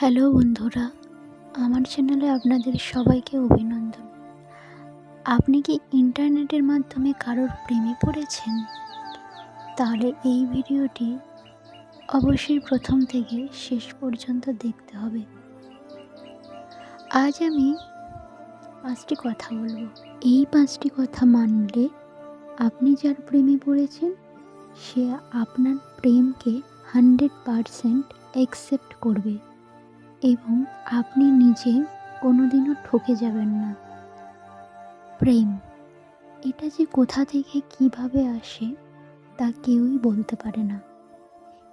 Hello বন্ধুরা, আমার চ্যানেলে আপনাদের সবাইকে অভিনন্দন। আপনি কি ইন্টারনেটের মাধ্যমে কারোর প্রেমে পড়েছেন? তাহলে এই ভিডিওটি অবশ্যই প্রথম থেকে শেষ পর্যন্ত দেখতে হবে। আজ আমি পাঁচটি কথা বলব। এই পাঁচটি কথা মানলে আপনি যার প্রেমে পড়েছেন, সে আপনার প্রেমকে হান্ড্রেড পারসেন্ট অ্যাকসেপ্ট করবে। এবং আপনি নিজে কোনোদিনও ঠকে যাবেন না। প্রেম, এটা যে কোথা থেকে কীভাবে আসে তা কেউই বলতে পারে না।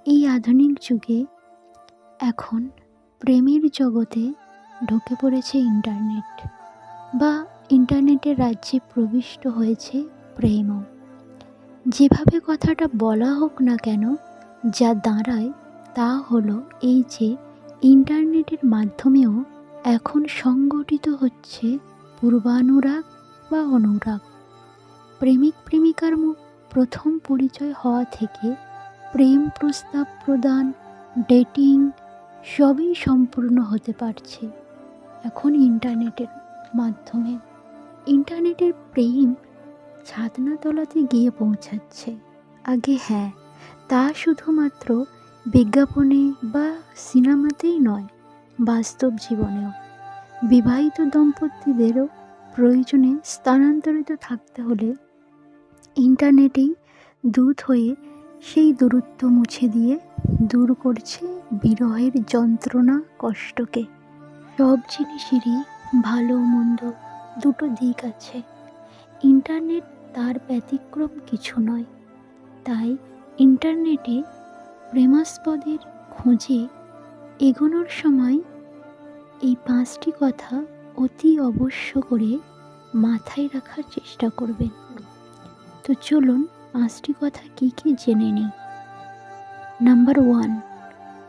এই আধুনিক যুগে এখন প্রেমের জগতে ঢুকে পড়েছে ইন্টারনেট বা ইন্টারনেটের রাজ্যে প্রবিষ্ট হয়েছে প্রেমও। যেভাবে কথাটা বলা হোক না কেন, যা দাঁড়ায় তা হলো এই যে ইন্টারনেটের মাধ্যমেও এখন সংগঠিত হচ্ছে পূর্বানুরাগ বা অনুরাগ। প্রেমিক প্রেমিকার প্রথম পরিচয় হওয়া থেকে প্রেম প্রস্তাব প্রদান, ডেটিং সবই সম্পূর্ণ হতে পারছে এখন ইন্টারনেটের মাধ্যমে। ইন্টারনেটের প্রেম ছাদনাতলাতে গিয়ে পৌঁছাচ্ছে। আগে হ্যাঁ তা শুধুমাত্র বিজ্ঞাপনে বা সিনেমাতেই নয়, বাস্তব জীবনেও। বিবাহিত দম্পতিদেরও প্রয়োজনে স্থানান্তরিত থাকতে হলে ইন্টারনেটেই দূত হয়ে সেই দূরত্ব মুছে দিয়ে দূর করছে বিরহের যন্ত্রণা কষ্টকে। সব জিনিসেরই ভালো মন্দ দুটো দিক আছে। ইন্টারনেট তার ব্যতিক্রম কিছু নয়, তাই ইন্টারনেটে প্রেমাস্পদের খোঁজে এগোনোর সময় এই পাঁচটি কথা অতি অবশ্য করে মাথায় রাখার চেষ্টা করবেন। তো চলুন পাঁচটি কথা কি কি জেনে নিই। নাম্বার ওয়ান,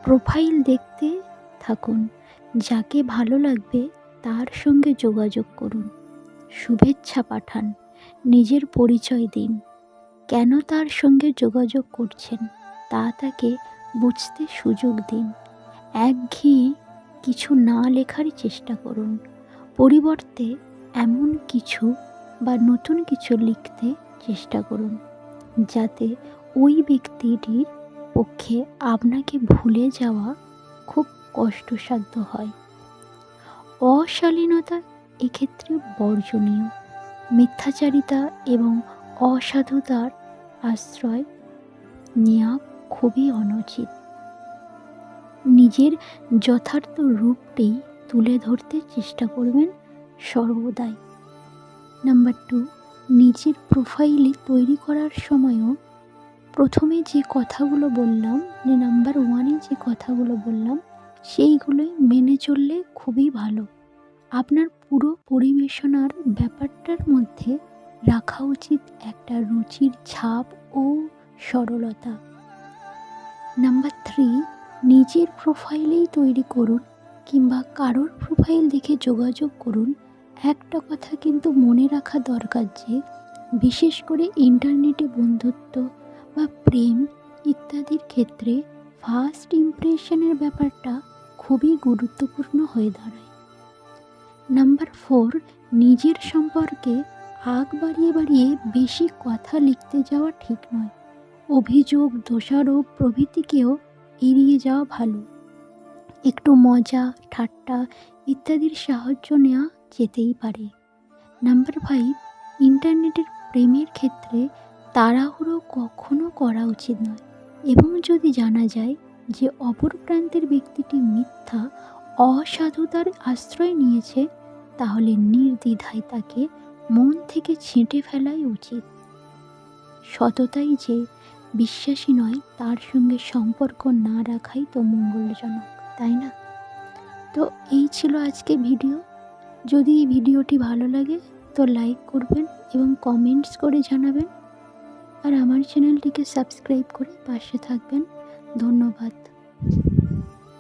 প্রোফাইল দেখতে থাকুন। যাকে ভালো লাগবে তার সঙ্গে যোগাযোগ করুন। শুভেচ্ছা পাঠান। নিজের পরিচয় দিন। কেন তার সঙ্গে যোগাযোগ করছেন? তা তাকে বুঝতে সুযোগ দিন। একঘেয়ে কিছু না লেখার চেষ্টা করুন। পরিবর্তে এমন কিছু বা নতুন কিছু লিখতে চেষ্টা করুন, যাতে ওই ব্যক্তিটির পক্ষে আপনাকে ভুলে যাওয়া খুব কষ্টসাধ্য হয়। অশালীনতা এক্ষেত্রে বর্জনীয়। মিথ্যাচারিতা এবং অসাধুতার আশ্রয় নেওয়া খুবই অনুচিত। নিজের যথার্থ রূপটি তুলে ধরতে চেষ্টা করবেন সর্বদাই। নাম্বার টু, নিজের প্রোফাইলে তৈরি করার সময়ও প্রথমে যে কথাগুলো বললাম, যে নাম্বার ওয়ানে যে কথাগুলো বললাম, সেইগুলোই মেনে চললে খুবই ভালো। আপনার পুরো পরিবেশনার ব্যাপারটার মধ্যে রাখা উচিত একটা রুচির ছাপ ও সরলতা। নাম্বার থ্রি নিজের প্রোফাইলেই তৈরি করুন কিংবা কারোর প্রোফাইল দেখে যোগাযোগ করুন। একটা কথা কিন্তু মনে রাখা দরকার যে, বিশেষ করে ইন্টারনেটে বন্ধুত্ব বা প্রেম ইত্যাদির ক্ষেত্রে ফার্স্ট ইমপ্রেশনের ব্যাপারটা খুবই গুরুত্বপূর্ণ হয়ে দাঁড়ায়। নাম্বার ফোর নিজের সম্পর্কে আগ বাড়িয়ে বাড়িয়ে বেশি কথা লিখতে যাওয়া ঠিক নয়। অভিযোগ, দোষারোপ প্রভৃতিকেও এড়িয়ে যাওয়া ভালো। একটু মজা, ঠাট্টা ইত্যাদির সাহায্য নেওয়া যেতেই পারে। নাম্বার ফাইভ ইন্টারনেটের প্রেমের ক্ষেত্রে তাড়াহুড়ো কখনো করা উচিত নয়। এবং যদি জানা যায় যে অপর প্রান্তের ব্যক্তিটি মিথ্যা, অসাধুতার আশ্রয় নিয়েছে, তাহলে নির্দ্বিধায় তাকে মন থেকে ছেঁটে ফেলাই উচিত। সততাই যে বিশ্বাসী নয়, তার সঙ্গে সম্পর্ক না রাখাই তো মঙ্গলজনক, তাই না? তো এই ছিল আজকে ভিডিও। যদি এই ভিডিওটি ভালো লাগে তো লাইক করবেন এবং কমেন্টস করে জানাবেন। আর আমার চ্যানেলটিকে সাবস্ক্রাইব করে পাশে থাকবেন। ধন্যবাদ।